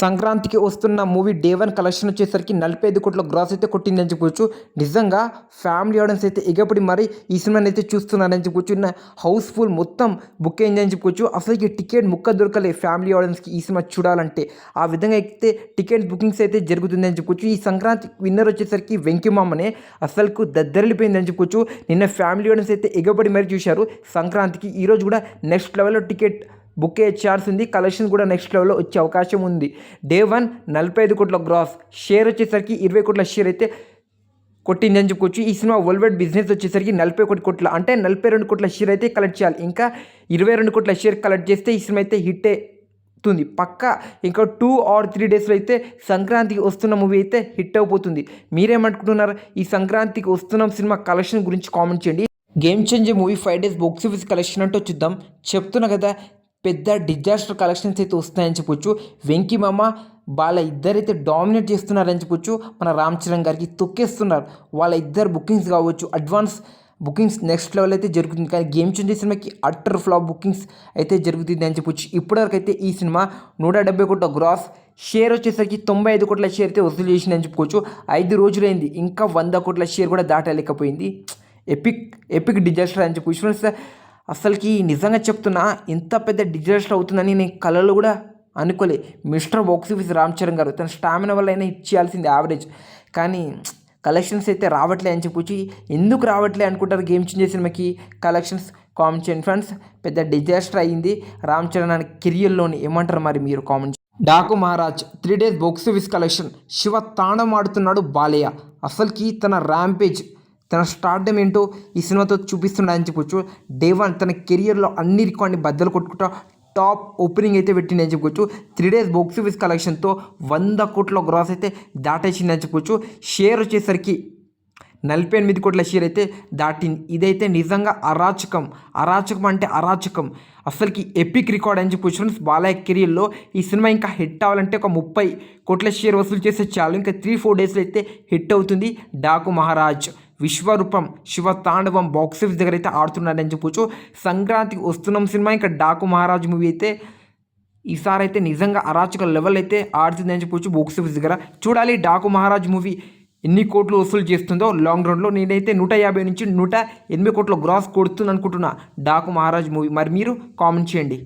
సంక్రాంతికి వస్తున్న movie day one collection వచ్చేసరికి నలభై ఐదు కోట్ల గ్రాస్ అయితే కొట్టిందని చెప్పొచ్చు. నిజంగా ఫ్యామిలీ ఆడియన్స్ అయితే ఎగపడి మరి ఈ సినిమాని అయితే చూస్తున్నారని చెప్పొచ్చు. నా హౌస్ఫుల్ మొత్తం బుక్ అయింది అని చెప్పుకోవచ్చు అసలుకి టికెట్ ముక్క దొరకలే ఫ్యామిలీ ఆడియన్స్కి ఈ సినిమా చూడాలంటే. ఆ విధంగా అయితే టికెట్ బుకింగ్స్ అయితే జరుగుతుందని చెప్పుకోవచ్చు ఈ సంక్రాంతి విన్నర్ వచ్చేసరికి వెంకిమామనే అసలుకు దద్దరిల్లిపోయిందని చెప్పుకోవచ్చు నిన్న ఫ్యామిలీ ఆడియన్స్ అయితే ఎగబడి మరి చూశారు. సంక్రాంతికి ఈరోజు కూడా నెక్స్ట్ లెవెల్లో టికెట్ బుక్ అయ్యే ఛాన్స్ ఉంది. కలెక్షన్ కూడా నెక్స్ట్ లెవెల్లో వచ్చే అవకాశం ఉంది. డే వన్ నలభై ఐదు కోట్ల గ్రాస్ షేర్ వచ్చేసరికి ఇరవై కోట్ల షేర్ అయితే కొట్టిందని చెప్పుకోవచ్చు ఈ సినిమా వరల్డ్ వైడ్ బిజినెస్ వచ్చేసరికి నలభై ఒకటి కోట్ల అంటే నలభై రెండు కోట్ల షేర్ అయితే కలెక్ట్ చేయాలి. ఇంకా ఇరవై రెండు కోట్ల షేర్ కలెక్ట్ చేస్తే ఈ సినిమా అయితే హిట్ అవుతుంది. పక్కా ఇంకా టూ ఆర్ త్రీ డేస్లో అయితే సంక్రాంతికి వస్తున్న మూవీ అయితే హిట్ అయిపోతుంది మీరేమనుకుంటున్నారు? ఈ సంక్రాంతికి వస్తున్న సినిమా కలెక్షన్ గురించి కామెంట్ చేయండి. Game change movie five days box office collection అంటూ చూద్దాం. చెప్తున్నా కదా పెద్ద డిజాస్టర్ కలెక్షన్స్ అయితే వస్తాయని చెప్పొచ్చు. వెంకీ మామ వాళ్ళ ఇద్దరైతే డామినేట్ చేస్తున్నారని చెప్పొచ్చు. మన రామ్ చరణ్ గారికి తొక్కేస్తున్నారు. వాళ్ళ ఇద్దరు బుకింగ్స్ కావచ్చు అడ్వాన్స్ బుకింగ్స్ నెక్స్ట్ లెవెల్ అయితే జరుగుతుంది. కానీ గేమ్ చేంజర్ సినిమాకి అట్టర్ ఫ్లాప్ బుకింగ్స్ అయితే జరుగుతుంది అని చెప్పొచ్చు. ఇప్పటివరకు అయితే ఈ సినిమా నూట డెబ్బై కోట్ల గ్రాస్ షేర్ వచ్చేసరికి తొంభై ఐదు కోట్ల షేర్ అయితే వసూలు చేసిందని చెప్పుకోవచ్చు. ఐదు రోజులైంది ఇంకా వంద కోట్ల షేర్ కూడా దాటలేకపోయింది. ఎపిక్ ఎపిక్ డిజాస్టర్ అని చెప్పి ఫ్రెండ్స్ అసలుకి నిజంగా చెప్తున్నా ఇంత పెద్ద డిజాస్టర్ అవుతుందని నేను కళలో కూడా అనుకోలే. Mister box office Ram Charan garu తన స్టామినా వల్ల అయినా ఇచ్చేయాల్సింది యావరేజ్. కానీ కలెక్షన్స్ అయితే రావట్లే అని చెప్పొచ్చి. ఎందుకు రావట్లే అనుకుంటారు గేమ్ చేంజ్ సినిమాకి? కలెక్షన్స్ కామెంట్ చేయండి ఫ్రెండ్స్. పెద్ద డిజాస్టర్ అయ్యింది రామ్ చరణ్ అనే కెరియర్లోని ఏమంటారు మరి మీరు comment Daaku Maharaj three days box office collection. Shiva తాణం ఆడుతున్నాడు బాలయ్య. అసలుకి తన ర్యాంపేజ్ తన స్టార్డమ్ ఏంటో ఈ సినిమాతో చూపిస్తున్నాడని చెప్పొచ్చు. డే వన్ తన కెరియర్లో అన్ని రికార్డ్ని బద్దలు కొట్టుకుంటా టాప్ ఓపెనింగ్ అయితే పెట్టిందని చెప్పుకోవచ్చు త్రీ డేస్ బాక్స్ ఆఫీస్ కలెక్షన్తో వంద కోట్ల గ్రాస్ అయితే దాటేసిందని చెప్పుకోవచ్చు షేర్ వచ్చేసరికి నలభై ఎనిమిది కోట్ల షేర్ అయితే దాటింది. ఇదైతే నిజంగా అరాచకం. అరాచకం అంటే అరాచకం. అసలుకి ఎపిక్ రికార్డ్ అని చెప్పి ఫ్రెండ్స్. బాలయ్య కెరియర్లో ఈ సినిమా ఇంకా హిట్ అవ్వాలంటే ఒక ముప్పై కోట్ల షేర్ వసూలు చేస్తే చాలు. ఇంకా త్రీ ఫోర్ డేస్లో అయితే హిట్ అవుతుంది. డాకు మహారాజ్. విశ్వరూపం శివ తాండవం బాక్స్ ఆఫీస్ దగ్గర అయితే ఆడుతున్నారని చెప్పొచ్చు. సంక్రాంతికి వస్తున్నాం సినిమా ఇంకా డాకు మహారాజ్ మూవీ అయితే ఈసారి అయితే నిజంగా అరాచక లెవెల్ అయితే ఆడుతుందని చెప్పొచ్చు బాక్స్ ఆఫీస్ దగ్గర. చూడాలి డాకు మహారాజ్ మూవీ ఎన్ని కోట్లు వసూలు చేస్తుందో. లాంగ్ రన్లో నేనైతే నూట యాభై నుంచి నూట ఎనభై కోట్ల గ్రాస్ కొడుతుంది అనుకుంటున్నా డాకు మహారాజ్ మూవీ మరి మీరు కామెంట్ చేయండి.